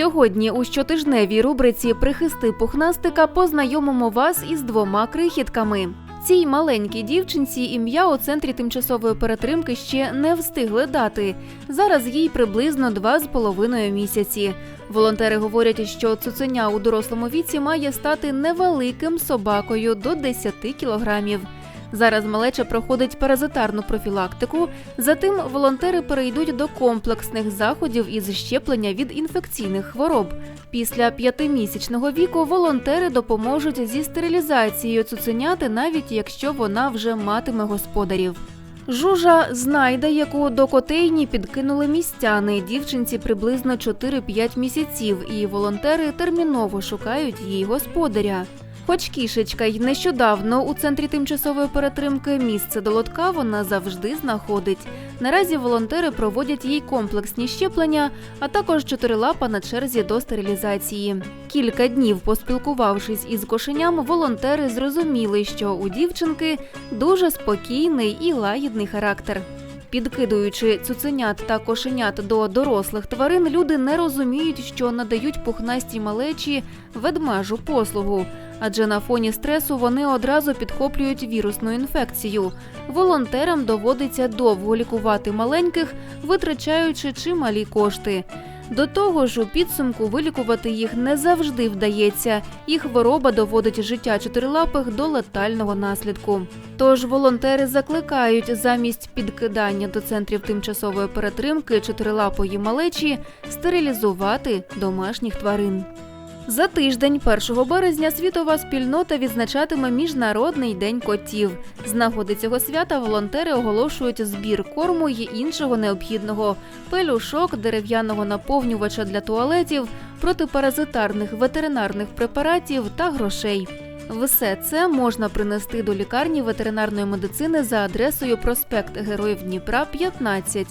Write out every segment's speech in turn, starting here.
Сьогодні у щотижневій рубриці Прихисти пухнастика познайомимо вас із двома крихітками. Цій маленькій дівчинці ім'я у центрі тимчасової перетримки ще не встигли дати. Зараз їй приблизно два з половиною місяці. Волонтери говорять, що цуценя у дорослому віці має стати невеликим собакою до 10 кілограмів. Зараз малеча проходить паразитарну профілактику. Затим волонтери перейдуть до комплексних заходів із щеплення від інфекційних хвороб. Після п'ятимісячного віку волонтери допоможуть зі стерилізацією цуценяти, навіть якщо вона вже матиме господарів. Жужа знайде, яку до котейні підкинули містяни. Дівчинці приблизно 4-5 місяців, і волонтери терміново шукають її господаря. Хоч кішечка й нещодавно у центрі тимчасової перетримки місце до лотка вона завжди знаходить. Наразі волонтери проводять їй комплексні щеплення, а також чотирилапа на черзі до стерилізації. Кілька днів поспілкувавшись із кошеням, волонтери зрозуміли, що у дівчинки дуже спокійний і лагідний характер. Підкидуючи цуценят та кошенят до дорослих тварин, люди не розуміють, що надають пухнастій малечі ведмежу послугу, адже на фоні стресу вони одразу підхоплюють вірусну інфекцію. Волонтерам доводиться довго лікувати маленьких, витрачаючи чималі кошти. До того ж, у підсумку вилікувати їх не завжди вдається, і хвороба доводить життя чотирилапих до летального наслідку. Тож волонтери закликають замість підкидання до центрів тимчасової перетримки чотирилапої малечі стерилізувати домашніх тварин. За тиждень, 1 березня, світова спільнота відзначатиме Міжнародний день котів. З нагоди цього свята волонтери оголошують збір корму й іншого необхідного пелюшок, дерев'яного наповнювача для туалетів, протипаразитарних ветеринарних препаратів та грошей. Все це можна принести до лікарні ветеринарної медицини за адресою проспект Героїв Дніпра, 15,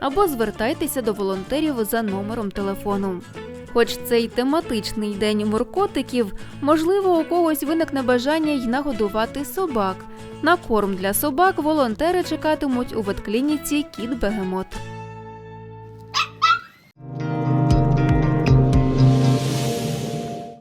або звертайтеся до волонтерів за номером телефону. Хоч цей тематичний день муркотиків, можливо, у когось виникне бажання й нагодувати собак. На корм для собак волонтери чекатимуть у ветклініці Кіт Бегемот.